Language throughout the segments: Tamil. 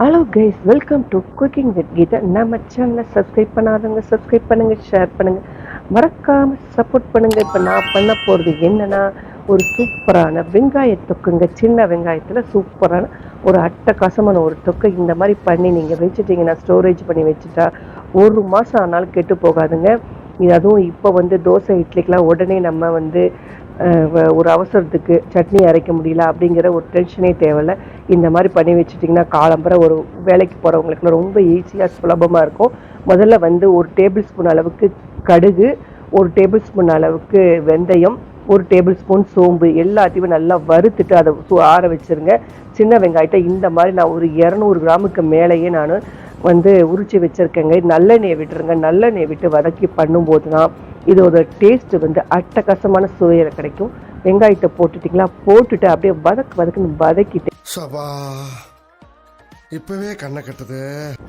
Hello guys welcome to cooking with Geetha நம்ம சேனலை சப்ஸ்கிரைப் பண்ணாதவங்க சப்ஸ்கிரைப் பண்ணுங்க ஷேர் பண்ணுங்கள் மறக்காமல் சப்போர்ட் பண்ணுங்கள் இப்போ நான் பண்ண போகிறது என்னன்னா ஒரு சூப்பரான வெங்காய தொக்குங்க. சின்ன வெங்காயத்தில் சூப்பரான ஒரு அட்டகாசமான ஒரு தொக்கு. இந்த மாதிரி பண்ணி நீங்கள் வச்சுட்டீங்கன்னா ஸ்டோரேஜ் பண்ணி வச்சுட்டா ஒரு மாதம் ஆனாலும் கெட்டு போகாதுங்க. இது அதுவும் இப்போ வந்து தோசை இட்லிக்கெலாம் உடனே நம்ம வந்து ஒரு அவசரத்துக்கு சட்னி அரைக்க முடியல அப்படிங்கிற ஒரு டென்ஷனே தேவையில்லை. இந்த மாதிரி பண்ணி வச்சுட்டிங்கன்னா காலம்பரை ஒரு வேலைக்கு போகிறவங்களுக்குலாம் ரொம்ப ஈஸியாக சுலபமாக இருக்கும். முதல்ல வந்து ஒரு டேபிள் ஸ்பூன் அளவுக்கு கடுகு ஒரு டேபிள் ஸ்பூன் அளவுக்கு வெந்தயம் ஒரு டேபிள் ஸ்பூன் சோம்பு எல்லாத்தையுமே நல்லா வறுத்துட்டு அதை சு- ஆற வச்சிருங்க. சின்ன வெங்காயத்தை இந்த மாதிரி நான் ஒரு இரநூறு கிராமுக்கு மேலேயே நான் வந்து உரிச்சு வச்சிருக்கேங்க. நல்லெண்ணெய் விட்டுருங்க. நல்லெண்ணெயை விட்டு வதக்கி பண்ணும்போது தான் இதோட டேஸ்ட்டு வந்து அட்டகாசமான சுவையில் கிடைக்கும். வெங்காயத்தை போட்டுட்டிங்களா? போட்டுட்டு அப்படியே வதக்கு வதக்குன்னு வதக்கிட்டு. சபா இப்பவே கண்ணை கட்டுது.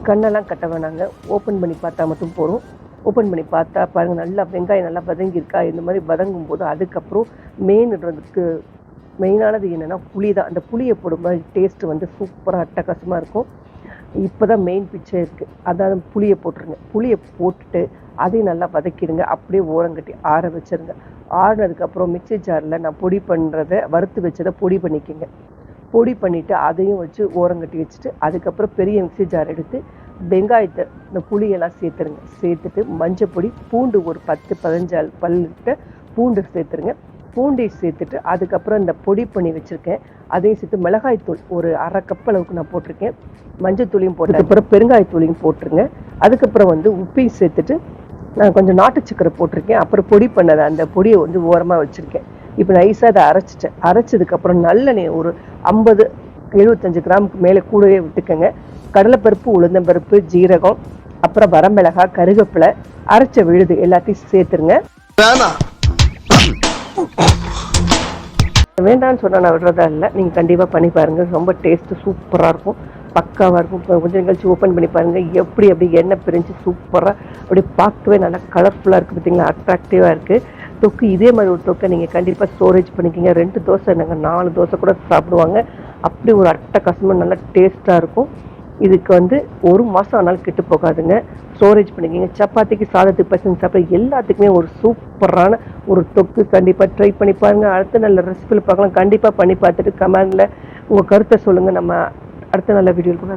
கண்ணெல்லாம் கட்ட வேணாங்க. ஓப்பன் பண்ணி பார்த்தா மட்டும் போதும். ஓப்பன் பண்ணி பார்த்தா பாருங்க நல்லா வெங்காயம் நல்லா வதங்கியிருக்கா? இந்த மாதிரி வதங்கும் போது அதுக்கப்புறம் மெயின்ன்றதுக்கு மெயினானது என்னென்னா புளி தான். அந்த புளியை போடும்போது டேஸ்ட் வந்து சூப்பராக அட்டகாசமாக இருக்கும். இப்போ தான் மெயின் பிச்சை இருக்குது அதாவது புளியை போட்டுருங்க. புளியை போட்டுட்டு அதையும் நல்லா வதக்கிடுங்க. அப்படியே ஓரங்கட்டி ஆற வச்சிருங்க. ஆறுனதுக்கப்புறம் மிக்ஸி ஜாரில் நான் பொடி பண்ணுறதை வறுத்து வச்சதை பொடி பண்ணிக்கோங்க. பொடி பண்ணிவிட்டு அதையும் வச்சு ஓரங்கட்டி வச்சுட்டு அதுக்கப்புறம் பெரிய மிக்ஸி ஜார் எடுத்து வெங்காயத்தை இந்த புளியெல்லாம் சேர்த்துருங்க. சேர்த்துட்டு மஞ்சள் பொடி பூண்டு ஒரு பத்து பதினஞ்சால் பல்லிட்ட பூண்டு சேர்த்துருங்க. பூண்டை சேர்த்துட்டு அதுக்கப்புறம் இந்த பொடி பண்ணி வச்சுருக்கேன். அதையும் சேர்த்து மிளகாய்த்தூள் ஒரு அரை கப் அளவுக்கு நான் போட்டிருக்கேன். மஞ்சள் தூளையும் போட்டு அப்புறம் பெருங்காயத்தூளையும் போட்டுருங்க. அதுக்கப்புறம் வந்து உப்பையும் சேர்த்துட்டு நான் கொஞ்சம் நாட்டு சக்கரை போட்டிருக்கேன். அப்புறம் பொடி பண்ணதை அந்த பொடியை வந்து ஓரமாக வச்சுருக்கேன். இப்போ நைஸாக அதை அரைச்சிட்டேன். அரைச்சதுக்கப்புறம் நல்லெண்ணெய் ஒரு ஐம்பது எழுபத்தஞ்சு கிராமுக்கு மேலே கூடவே விட்டுக்கோங்க. கடலைப்பருப்பு உளுந்தம்பருப்பு ஜீரகம் அப்புறம் வரமிளகாய் கருவேப்பிலை அரைச்ச விழுது எல்லாத்தையும் சேர்த்துருங்க. வேண்டாம்னு சொன்னா நான் விடுறதா இல்லை. நீங்கள் கண்டிப்பாக பண்ணி பாருங்க. ரொம்ப டேஸ்ட்டு சூப்பராக இருக்கும். பக்காவாக இருக்கும் இப்போ கொஞ்சம் கழிச்சு ஓப்பன் பண்ணி பாருங்கள் எப்படி அப்படி எண்ணெய் பிரிஞ்சு சூப்பராக அப்படி பார்க்கவே நல்லா கலர்ஃபுல்லாக இருக்குது பார்த்தீங்களா அட்ராக்டிவாக இருக்குது தொக்கு இதே மாதிரி ஒரு தொக்கை நீங்கள் கண்டிப்பாக ஸ்டோரேஜ் பண்ணிக்கிங்க. ரெண்டு தோசை நாங்கள் நாலு தோசை கூட சாப்பிடுவாங்க. அப்படி ஒரு அட்டகாசமாக நல்லா டேஸ்ட்டாக இருக்கும். இதுக்கு வந்து ஒரு மாதம் ஆனாலும் கெட்டு போகாதுங்க. ஸ்டோரேஜ் பண்ணிக்கிங்க. சப்பாத்திக்கு சாதத்துக்கு பசங்க சாப்பிட எல்லாத்துக்குமே ஒரு சூப்பரான ஒரு தொக்கு கண்டிப்பாக ட்ரை பண்ணி பாருங்கள் அடுத்த நல்ல ரெசிபியில் பார்க்கலாம். கண்டிப்பாக பண்ணி பார்த்துட்டு கமெண்டில் உங்கள் கருத்தை சொல்லுங்கள் நம்ம அடுத்த நல்ல வீடியோவில் கூட